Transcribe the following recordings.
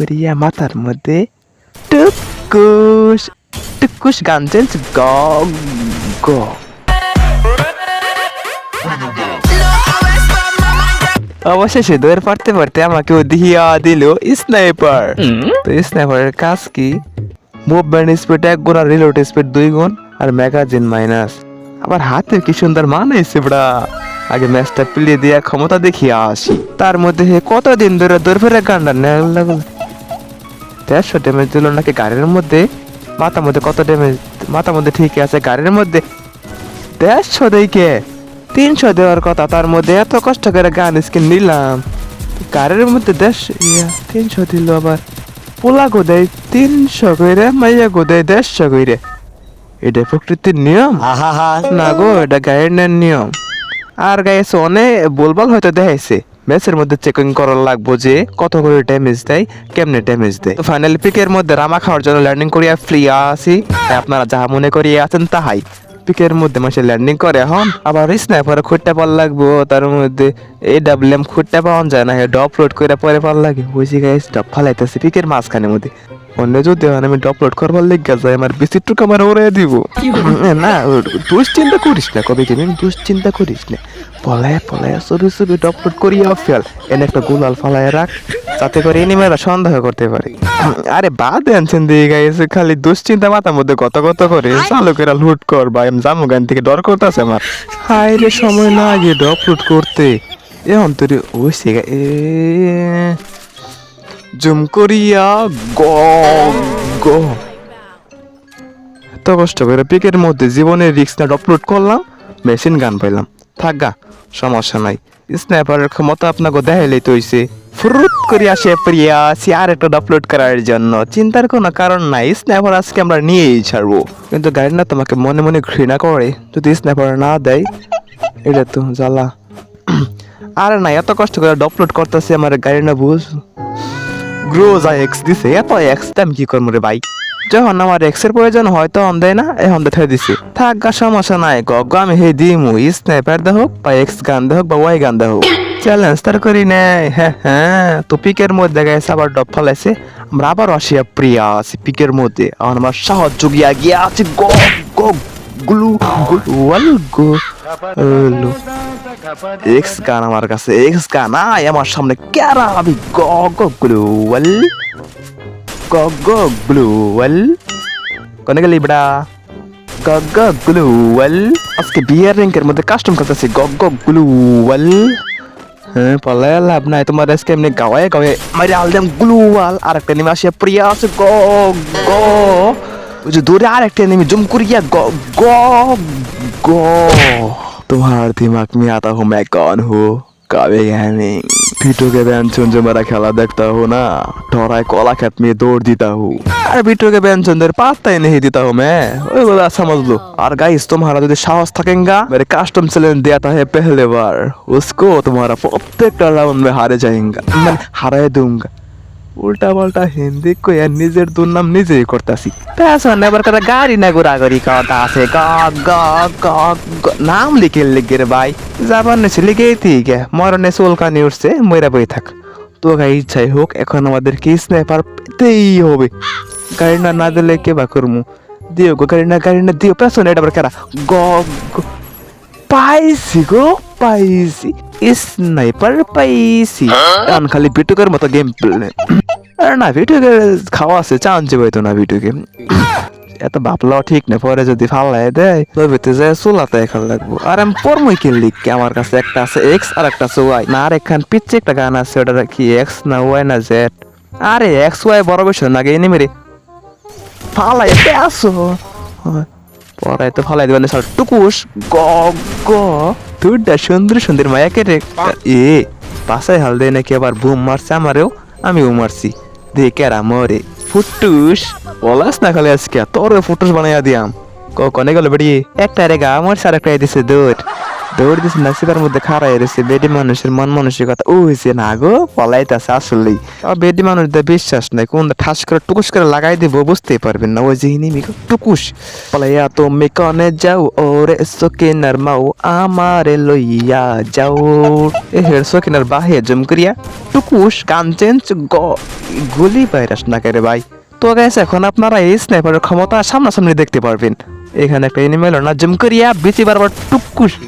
করিয়া মাথার মধ্যে টুকুস টুকুস গান চলছে গ গ অবশেষে দৌড় পারতে পারতে আমাকে দিয়া দিল স্নাইপার। তো স্নাইপারের কাজ কি? মুভমেন্ট স্পিড এক গুণ আর রিলোড স্পিড দুই গুণ আর ম্যাগাজিন মাইনাস আবার হাতে কি সুন্দর মান মানাইছে বড়া আগে ম্যাচটা প্লে দিয়ে ক্ষমতা দেখিয়ে আসি। তার মধ্যে কতদিন ধরে দৌড় ফেরে গান্ডা নেওয়া লাগল? দেড়শো ড্যামেজ দিল নাকি গাড়ির মধ্যে? মাথার মধ্যে কত ড্যামেজ মাথার মধ্যে ঠিকই আছে গাড়ির মধ্যে দেড়শো দেখে। তিনশো দেওয়ার কথা তার মধ্যে এত কষ্ট করে গান স্কিন নিলাম। গাড়ির মধ্যে দেড়শো ইয়া তিনশো দিল আবার। পোলা গোদাই তিনশো কইরে মাইয়া গোদাই দেড়শো কইরে। এটা প্রকৃতির নিয়ম? না গো এটা গাড়ির নিয়ম। আর গাইছে অনেক বলবাল হয়তো দেখাইছে। ম্যাচের মধ্যে চেকিং করা লাগবো যে কত করে ড্যামেজ দেয়, কেমনে ড্যামেজ দেয়। তো ফাইনাল পিকের মধ্যে রামা খাওয়ার জন্য ল্যান্ডিং করিয়া ফ্রি আসি আপনারা যাহা মনে করিয়ে আছেন তাহাই। পিকের মধ্যে মাসে ল্যান্ডিং করে এখন আবার স্ন্যাপারে খুঁটটা পার লাগবো, তার মধ্যে এই ডাবলিম খুঁটটা পাওয়া যায় না ডপ লোড করে পরে পার লাগে। বুঝি গাইস ডপ ফালাইতেছে পিকের মাঝখানের মধ্যে। অন্য যদি আমি ডপ লোড করবার লেগে যায় আমার বেশি টুকু আমার ওরে দিব। না দুশ্চিন্তা করিস না কবে তুমি দুশ্চিন্তা করিস না। পলায় পলায় সরু সরু ডপলোড করিয়া ফেল। এনে একটা গুলাল ফালায় রাখ যাতে করে এনিমেরা সন্দেহ করতে পারে। আরে বাদ আনছেন দিয়ে গাইছে খালি দুশ্চিন্তা মাথার মধ্যে কত কত করে। চালু করে লুট কর বা আমি জামু গান থেকে ডর করতেছে আমার। হাই রে সময় লাগে ডপলোড করতে। এখন তোর ওই এ জুম করিয়া গ গ এত কষ্ট করে পিকের মধ্যে জীবনের রিক্স না আপলোড করলাম মেশিন গান পাইলাম। থাক গা, সমস্যা নাই। স্ন্যাপারের ক্ষমতা আপনাকে দেখাইলেই তো হইছে। ফুরুত করে আসে প্রিয়া আর একটা আপলোড করার জন্য। চিন্তার কোনো কারণ নাই স্ন্যাপার আজকে আমরা নিয়েই ছাড়বো। কিন্তু গাড়ি না তোমাকে মনে মনে ঘৃণা করে, যদি স্ন্যাপার না দেয়, এটা তো জ্বালা। আরে না এত কষ্ট করে আপলোড করতেছে আমার গাড়ি না, বুঝ। গ্রোজা এক্স দিছে এত এক্স আমি কি করব রে ভাই? যখন আমার এক্সের প্রয়োজন হয় তখন দেয় না, এখন দেখে দিছে। থাক সমস্যা নাই, গগ, আমি হে দিমু। স্নাইপার দে হোক বা এক্স গান দে হোক বা ওয়াই গান দে হোক চ্যালেঞ্জ তার করি নাই হ্যাঁ হ্যাঁ। তো পিকের মধ্যে গেছে আবার ডপ ফলাইছে। আমরা আবার আসিয়া প্রিয়া আছি পিকের মধ্যে। আমার সাহস জুগিয়া গিয়া আছে গ গ গ্লু গ্লু ওয়াল এক্স গান আমার কাছে এক্স গান। আয় আমার সামনে, ক্যারা, আমি গ গ গ্লুয়াল গ গ গ্লুয়াল কোনে গেলি বড়া গ গ গ্লুয়াল আজকে বিয়ার র্যাঙ্কের মধ্যে কাস্টম করতেছি, গ গ গ্লুয়াল হ্যাঁ পালায় লাভ নাই। তোমার আজকে এমনি গাওয়ায় গাওয়ায় মারি আলদাম গ্লুয়াল আর একটা নেমে আসিয়া প্রিয়া আছে, গ গ। ওই যে দূরে আর একটা নেমে জুম করিয়া গ গ গ तुम्हारा दिमाग में आता हूँ मैं कौन हूँ कावे गेमिंग बिटू के बैंचन जो मेरा खेला देखता हूँ ना ठोराए कोला खेत में दौड़ देता हूँ अरे बिटू के बैंचन देर पाता ही नहीं देता हूँ मैं ओए बोला समझ लो और गाइस तुम्हारा जो साहस थकेगा मेरे कस्टम चैलेंज दिया था है पहले बार उसको तुम्हारा प्रत्येक राउंड में हारे जाएगा मैं हारे दूंगा উল্টা পাল্টা হিন্দি কইয়া নিজের দুর্নাম নিজেই করতাছি। পেছনে এবার করে গাড়ি না ঘোরাঘুরি কথা আছে গ গ গ। নাম লিখে লিখে রে ভাই যাবার নেছে লিখেই ঠিক মরণে চুলকানি উঠছে ময়রা বই থাক। তো গাই ইচ্ছাই হোক, এখন আমাদের কি স্নাইপার পেতেই হবে। গাড়ি না না দিলে কে বা করমু? দিও গো, গাড়ি না গাড়ি না দিও। পেছনে এটা আবার কারা? গ। পাইছি গো। পাইছি। স্নাইপার পাইছি। এখন খালি বিটুকের মতো গেম প্লে আরে না ভিডিওকে খাওয়া আছে চান যে হইতো না ভিডিওকে এত ভাবলাও ঠিক না পরে যদি ফালাই দেয় তবে যায় চুলাতে এখন লাগবো। আর আমি পরমই কিনলি কি আমার কাছে একটা আছে এক্স আর একটা আছে ওয়াই না আর একখান পিচ্ছে একটা গান আছে ওটা কি এক্স না ওয়াই না জেড আরে এক্স ওয়াই বড় বিষয় না গেয়ে মেরে ফালাই আসো। পরে তো ফালাই দেবেন সর টুকুস গ গ দুটা সুন্দর সুন্দর মায়াকে রে? এ পাশায় হাল দেয় নাকি আবার বুম মারছে আমারেও? আমিও মারছি। দেখে আর মরে। ফুটুস বলাস না খালি আজকে তোর ফুটুস বানাইয়া দিয়াম। ক কনে গেল বেড়িয়ে? একটা রে গা আমার সার একটা দিছে দূর দৌড় দিছে নাসিবার মধ্যে খাড়াই রয়েছে বেডি মানুষের মন মানসিকতা। ও হয়েছে না গো, পলাইতেছে আসলেই। আর বেডি মানুষদের বিশ্বাস নাই কোন ঠাস করে, টুকুস করে লাগাই দিব, বুঝতেই পারবেন না। ওই যে হিনিমি টুকুস। পলাইয়া তুমি কনে যাও, ওরে সকিনার মাও আমারে লইয়া যাও। এ হের সকিনার বাহে জম করিয়া টুকুস কাঞ্চেঞ্চ গ, গুলি ভাইরাস না করে ভাই? তো গাইস, এখন আপনারা এই স্নাইপারের ক্ষমতা সামনাসামনি দেখতে পারবেন। এখানে পেনি মেলো না, জুম করিয়া বিচি বারবার টুকুসি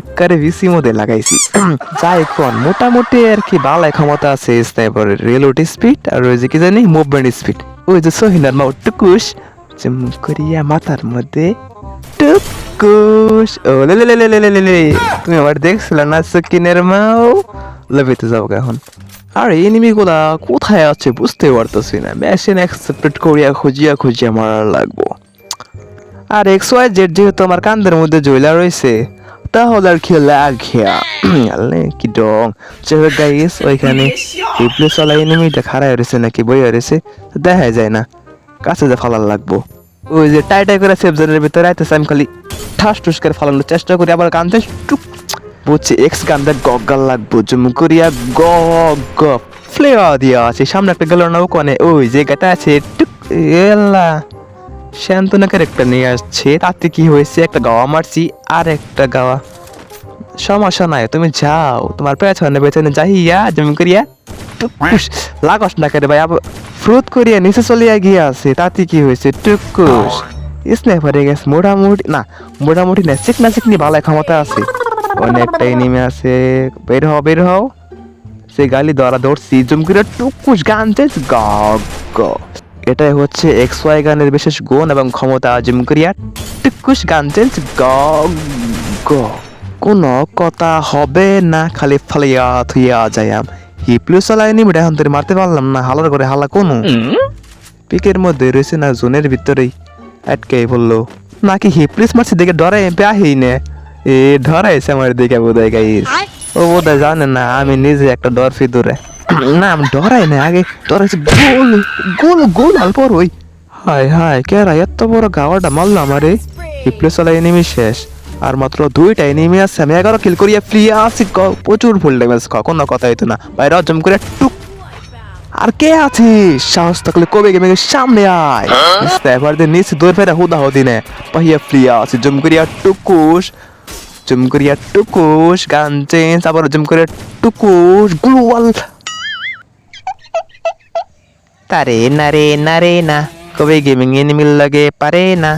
এককারে ভিসি মধ্যে লাগাইছি। যাই কোন মোটামুটি আর কি বালাই ক্ষমতা আছে স্নাইপারের রিলোড স্পিড আর ওই যে কি জানি মুভমেন্ট স্পিড ওই যে সহিনার মা টুকুস জুম করিয়া মাথার মধ্যে টুকুস ও, লে লে লে লে লে লে তুমি আবার দেখছিল না সকিনের মাও লবিতে যাব এখন। আর এনিমিগুলা কোথায় আছে বুঝতে পারতেছি না। মেশিন অ্যাকসেপ্টেড করিয়া খুঁজিয়া খুঁজিয়া মারা লাগবো। আর এক্স ওয়াই জেড যেহেতু আমার কান্দের মধ্যে জয়লা রয়েছে, তাহলে আর লাগিয়া আলে কি ডং। চেবে গাইস ওইখানে রিপ্লেস ওয়ালা এনিমিটা খাড়াই রয়েছে নাকি, বইয়া রয়েছে দেখা যায় না। কাছে যে ফালার লাগবো। ওই যে টাই টাই করে সেফ জোনের ভিতরে আইতেছে, আমি খালি ঠাস টুস করে ফালানোর চেষ্টা করি, আবার কানতে টুক। বুঝছি এক্স গানটা গগাল লাগবো, জুম করিয়া গ গ ফ্লেভার দিয়া আছে। সামনে একটা গেল না ওখানে, ওই জায়গাটা আছে, টুক এলা শান্তনা ক্যারেক্টার নিয়ে আসছে। তাতে কি হয়েছে? একটা গাওয়া মারছি আর একটা গাওয়া। সমস্যা নাই, তুমি যাও। তোমার পেছনে পেছনে যাইয়া জমি করিয়া। লাগস না কেটে ভাই, আবার ফ্রুত করিয়া নিচে চলিয়া গিয়ে আছে তাতে কি হয়েছে? টুকুস স্নাইপারে গেছে, মোটামুটি, না মোটামুটি না, চিকনা চিকনি ভালো ক্ষমতা আছে। অনেকটা এনিমে আছে। বের হও বের হও। সে গালি ধরা ধরছি, জুম করে টুকুস গান চেঞ্জ গ এটাই হচ্ছে এক্স ওয়াই গানের বিশেষ গুণ এবং ক্ষমতা জুম করিয়া টুকুস গান চেঞ্জ গ গ কোনো কথা হবে না খালি ফালিয়া থুইয়া যাইয়াম হি প্লুস চালাইনি বেটা এখন তোর মারতে পারলাম না হালার করে হালা কোনো। পিকের মধ্যে রয়েছে না জোনের ভিতরেই। আটকাই বলল নাকি হি প্লুস মারছি দেখে ডরাই পেয়াহি নে। এ ডরাইছে আমার দেখে বোধহয় গাইস ও বোধহয় জানে না আমি নিজে একটা ডর ফিদুরে না আমি ডরাই না আগে ডরাইছে গোল গোল গোল অল্প ওই হায় হায় কেরা এত বড় গাওয়াটা মারলো আমারে। রিপ্লেস চলা এনিমি শেষ। আর মাত্র দুইটা এনিমি আছে আমি এগারো কিল করিয়া ফ্রি আসি ক- প্রচুর ফুল ড্যামেজ কোনো কথা হইতো না। বাইরে জম করে টুক। আর কে আছিস সাহস থাকলে কবে গেমে সামনে আয়। স্নাইপার দিয়ে নিচে দৌড় ফেরা হুদা হদি নে পাহিয়া ফ্লিয়া আছে জম করিয়া টুকুস জম করিয়া টুকুস গান চেঞ্জ আবার জম করিয়া টুকুস গ্লোয়াল তারে না রে না রে না কবে গেমিং এনিমিল লাগে পারে না